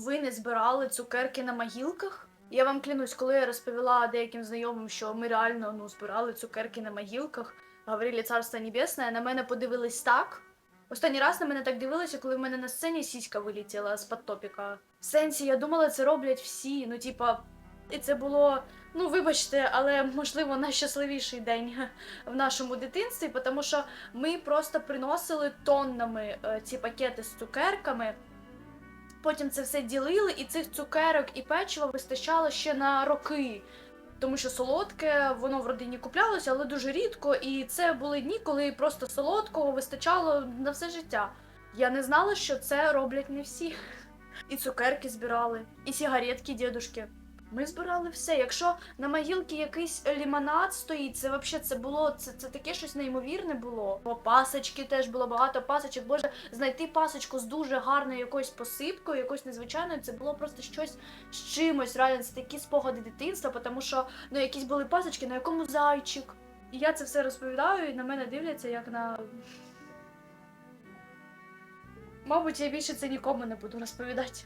ви не збирали цукерки на могилках? Я вам клянусь, коли я розповіла деяким знайомим, що ми реально ну, збирали цукерки на могилках, говорили царство небесне, на мене подивились так. Останній раз на мене так дивилися, коли в мене на сцені сіська вилетіла з-під топіка. В сенсі, я думала, це роблять всі. Ну, типа, і це було, ну вибачте, але можливо найщасливіший день в нашому дитинстві, тому що ми просто приносили тоннами е, ці пакети з цукерками. Потім це все ділили, і цих цукерок і печива вистачало ще на роки. Тому що солодке воно в родині куплялося, але дуже рідко. І це були дні, коли просто солодкого вистачало на все життя. Я не знала, що це роблять не всі. І цукерки збирали, і сігаретки дідушки. Ми збирали все. Якщо на могилці якийсь лімонад стоїть, це взагалі це було це, це таке щось неймовірне було. Бо пасочки теж було багато пасочок. Боже, знайти пасочку з дуже гарною якоюсь посипкою, якоюсь незвичайною, це було просто щось з чимось. Реально, це такі спогади дитинства, тому що ну якісь були пасочки, на якому зайчик. І я це все розповідаю, і на мене дивляться як на. Мабуть, я більше це нікому не буду розповідати.